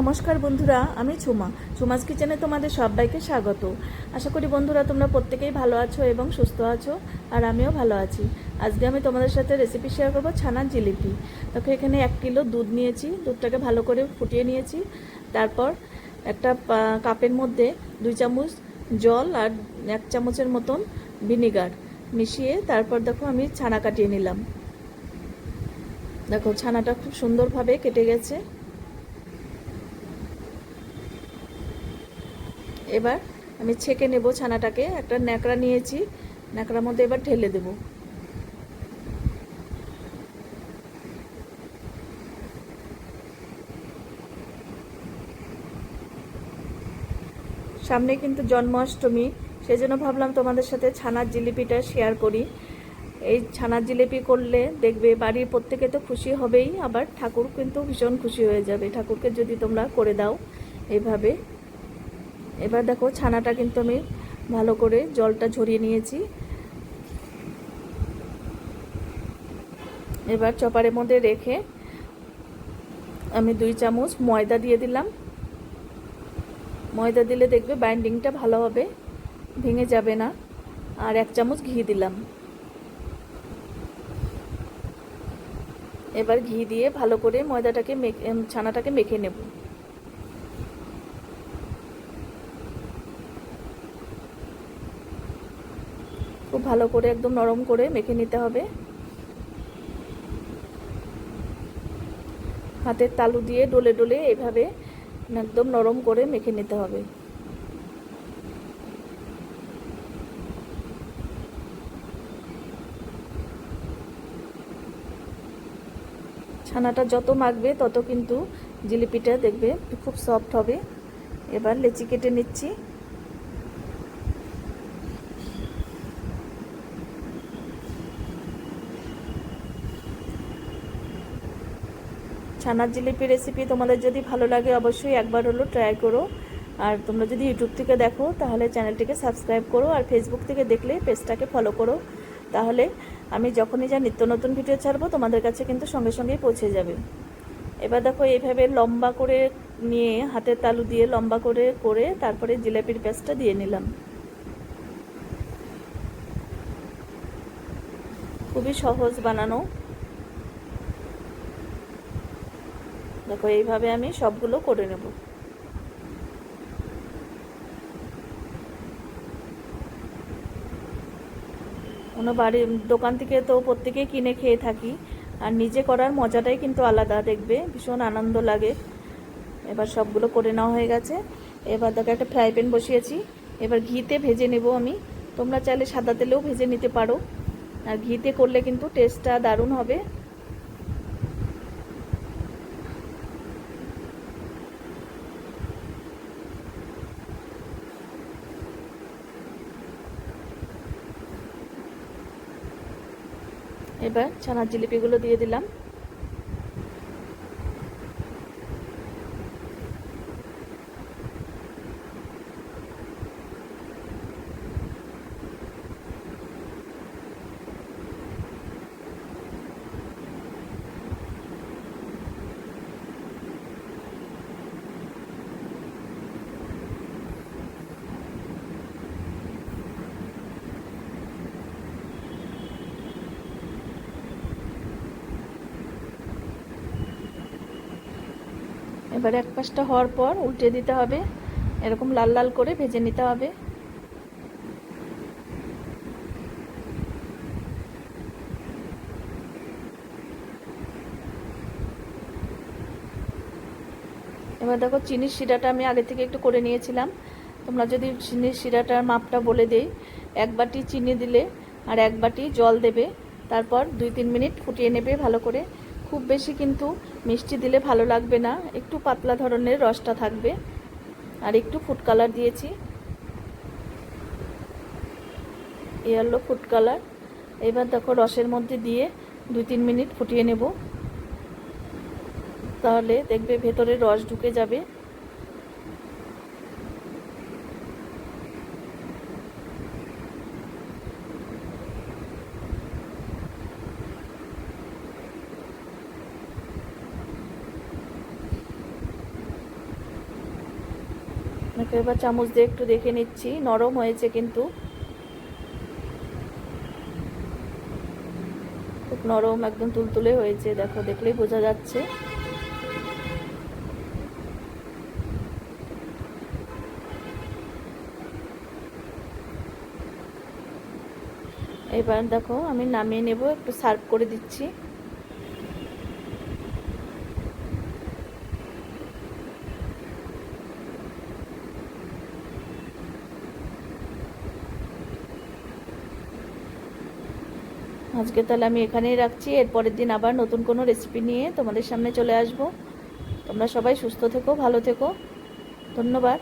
নমস্কার বন্ধুরা, আমি ঝুমা ঝুমাস কিচেনে তোমাদের সবাইকে স্বাগত। আশা করি বন্ধুরা তোমরা প্রত্যেকেই ভালো আছো এবং সুস্থ আছো, আর আমিও ভালো আছি। আজকে আমি তোমাদের সাথে রেসিপি শেয়ার করব ছানার জিলিপি। দেখো, এখানে এক কিলো দুধ নিয়েছি, দুধটাকে ভালো করে ফুটিয়ে নিয়েছি। তারপর একটা কাপের মধ্যে দুই চামচ জল আর এক চামচের মতন ভিনিগার মিশিয়ে তারপর দেখো, আমি ছানা কাটিয়ে নিলাম। দেখো, ছানাটা খুব সুন্দরভাবে কেটে গেছে। এবার আমি ছেঁকে নেব ছানাটাকে, একটা ন্যাকড়া নিয়েছি, ন্যাকড়ার মধ্যে এবার ঢেলে দেব। সামনে কিন্তু জন্মাষ্টমী সেই জন্য ভাবলাম তোমাদের সাথে ছানার জিলিপিটা শেয়ার করি। এই ছানার জিলিপি করলে দেখবে বাড়ির প্রত্যেকে তো খুশি হবেই, আবার ঠাকুর কিন্তু ভীষণ খুশি হয়ে যাবে। ঠাকুরকে যদি তোমরা করে দাও, এইভাবে। এবার দেখো ছানাটা কিন্তু আমি ভালো করে জলটা ঝরিয়ে নিয়েছি। এবার চপারের মধ্যে রেখে আমি দুই চামচ ময়দা দিয়ে দিলাম। ময়দা দিলে দেখবে বাইন্ডিংটা ভালো হবে, ভেঙে যাবে না। আর এক চামচ ঘি দিলাম। এবার ঘি দিয়ে ভালো করে ময়দাটাকে মেখে ছানাটাকে মেখে নেব। খুব ভালো করে একদম নরম করে মেখে নিতে হবে। হাতের তালু দিয়ে ডলে ডলে এভাবে একদম নরম করে মেখে নিতে হবে। ছানাটা যত মাখবে তত কিন্তু জিলিপিটা দেখবে খুব সফট হবে। এবার লেচি কেটে নিচ্ছি। ছানার জিলিপি রেসিপি তোমাদের যদি ভালো লাগে অবশ্যই একবার হলো ট্রাই করো। আর তোমরা যদি ইউটিউব থেকে দেখো, তাহলে চ্যানেলটিকে সাবস্ক্রাইব করো আর ফেসবুক থেকে দেখলে পেজটাকে ফলো করো। তাহলে আমি যখনই যা নিত্য নতুন ভিডিও ছাড়বো, তোমাদের কাছে কিন্তু সঙ্গে সঙ্গেই পৌঁছে যাবে। এবার দেখো, এইভাবে লম্বা করে নিয়ে হাতের তালু দিয়ে লম্বা করে করে তারপরে জিলাপির পেস্টটা দিয়ে নিলাম। খুবই সহজ বানানো। দেখো এইভাবে আমি সবগুলো করে নেব। কোনো বাড়ির দোকান থেকে তো প্রত্যেকেই কিনে খেয়ে থাকি, আর নিজে করার মজাটাই কিন্তু আলাদা, দেখবে? ভীষণ আনন্দ লাগে। এবার সবগুলো করে নেওয়া হয়ে গেছে। এবার দেখো, একটা ফ্রাই প্যান বসিয়েছি। এবার ঘিতে ভেজে নেব আমি। তোমরা চাইলে সাদা তেলেও ভেজে নিতে পারো। আর ঘিতে করলে কিন্তু টেস্টটা দারুণ হবে। এবার ছানার জিলিপিগুলো দিয়ে দিলাম। এবার এক পাশটা হওয়ার পর উল্টে দিতে হবে। এরকম লাল লাল করে ভেজে নিতে হবে। এবার দেখো চিনির শিরাটা আমি আগে থেকে একটু করে নিয়েছিলাম। তোমরা যদি চিনির শিরাটার মাপটা বলে দেই, এক বাটি চিনি দিলে আর এক বাটি জল দেবে। তারপর দুই তিন মিনিট ফুটিয়ে নেবে ভালো করে। খুব বেশি কিন্তু মিষ্টি দিলে ভালো লাগবে না। একটু পাতলা ধরনের রসটা থাকবে। আর একটু ফুড কালার দিয়েছি। এ হলো ফুড কালার এবার দেখো রসের মধ্যে দিয়ে দুই তিন মিনিট ফুটিয়ে নেব। তাহলে দেখবে ভেতরে রস ঢুকে যাবে। এবার চামচ দিয়ে একটু দেখে নিচ্ছি। নরম হয়েছে কিন্তু। খুব নরম, একদম তুলতুলে হয়েছে। দেখো, দেখলেই বোঝা যাচ্ছে। এবার দেখো, আমি নামিয়ে নেব, একটু সার্ভ করে দিচ্ছি। আজকে তাহলে আমি এখানেই রাখছি। এরপরের দিন আবার নতুন কোনো রেসিপি নিয়ে তোমাদের সামনে চলে আসব। তোমরা সবাই সুস্থ থেকো, ভালো থেকো। ধন্যবাদ।